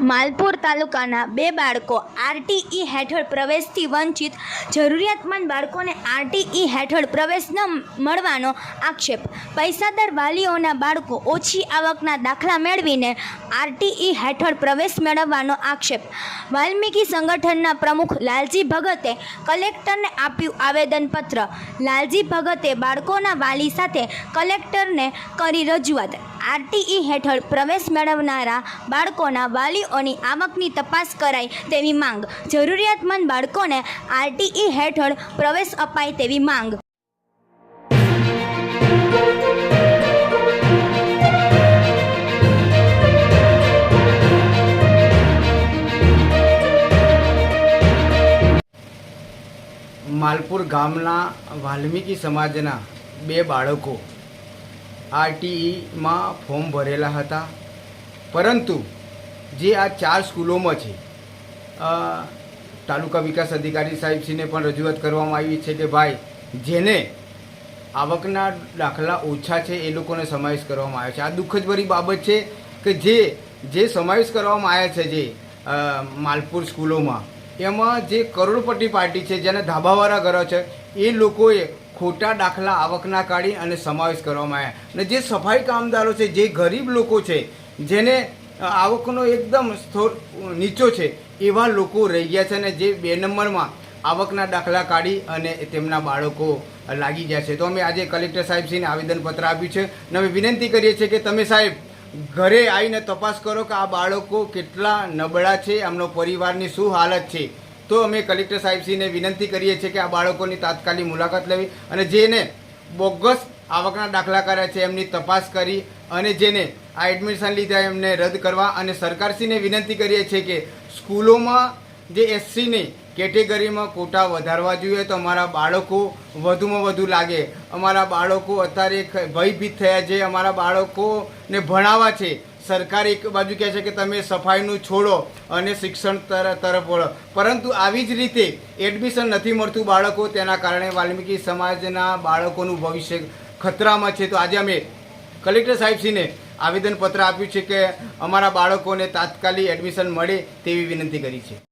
માલપુર તાલુકાના બે બાળકો આરટીઈ હેઠળ પ્રવેશથી વંચિત જરૂરિયાતમંદ બાળકોને આરટીઈ હેઠળ પ્રવેશ ન મળવાનો આક્ષેપ. પૈસાદાર વાલીઓના બાળકો ઓછી આવકના દાખલા મેળવીને આરટીઈ હેઠળ પ્રવેશ મેળવવાનો આક્ષેપ. વાલ્મીકી સંગઠનના પ્રમુખ લાલજી ભગતે કલેક્ટરને આપ્યું આવેદનપત્ર. લાલજી ભગતે બાળકોના વાલી સાથે કલેક્ટરને કરી રજૂઆત. આરટીઈ હેઠળ પ્રવેશ મેળવનારા બાળકોના વાલીઓની આવકની તપાસ કરાય તેવી માંગ. જરૂરિયાતમંદ બાળકોને આરટીઈ હેઠળ પ્રવેશ અપાય તેવી માંગ. માલપુર ગામના વાલ્મીકી સમાજના બે બાળકો આરટીઈમાં ફોર્મ ભરેલા હતા. પરંતુ જે આ ચાર સ્કૂલોમાં છે તાલુકા વિકાસ અધિકારી સાહેબશ્રીને પણ રજૂઆત કરવામાં આવી છે કે ભાઈ, જેને આવકના દાખલા ઓછા છે એ લોકોને સમાવેશ કરવામાં આવ્યો છે. આ દુઃખદભરી બાબત છે કે જે જે સમાવેશ કરવામાં આવ્યા છે જે માલપુર સ્કૂલોમાં, એમાં જે કરોડપતિ પાર્ટી છે, જેને ધાબાવાળા ઘરો છે, એ લોકોએ ખોટા દાખલા આવકના કાઢી અને સમાવેશ કરવામાં આવ્યા. અને જે સફાઈ કામદારો છે, જે ગરીબ લોકો છે, જેને આવકનો એકદમ સ્થોર નીચો છે, એવા લોકો રહી ગયા છે અને જે બે નંબરમાં આવકના દાખલા કાઢી અને તેમના બાળકો લાગી ગયા છે. તો અમે આજે કલેક્ટર સાહેબશ્રીને આવેદનપત્ર આપ્યું છે અને અમે વિનંતી કરીએ છીએ કે તમે સાહેબ ઘરે આવીને તપાસ કરો કે આ બાળકો કેટલા નબળા છે એમનો પરિવારની શું હાલત છે. તો અમે કલેક્ટર સાહેબશ્રીને વિનંતી કરીએ છીએ કે આ બાળકોની તાત્કાલિક મુલાકાત લેવી અને જેને બોગસ આવકના દાખલા કર્યા છે એમની તપાસ કરી અને જેને આ એડમિશન લીધા એમને રદ કરવા અને સરકારશ્રીને વિનંતી કરીએ છીએ કે સ્કૂલોમાં જે એસસીની કેટેગરીમાં કોટા વધારવા જોઈએ તો અમારા બાળકો વધુમાં વધુ લાગે. અમારા બાળકો અત્યારે ભયભીત થયા છે. અમારા બાળકોને ભણાવવા છે. સરકાર એક બાજુ કહે છે કે તમે સફાઈનું છોડો અને શિક્ષણ તર- તરફ વળો. પરંતુ આવી જ રીતે એડમિશન નથી મળતું બાળકો, તેના કારણે વાલ્મીકી સમાજના બાળકોનું ભવિષ્ય ખતરામાં છે. તો આજે અમે કલેક્ટર સાહેબશ્રીને આવેદનપત્ર આપ્યું છે કે અમારા બાળકોને તાત્કાલિક એડમિશન મળે તેવી વિનંતી કરી છે.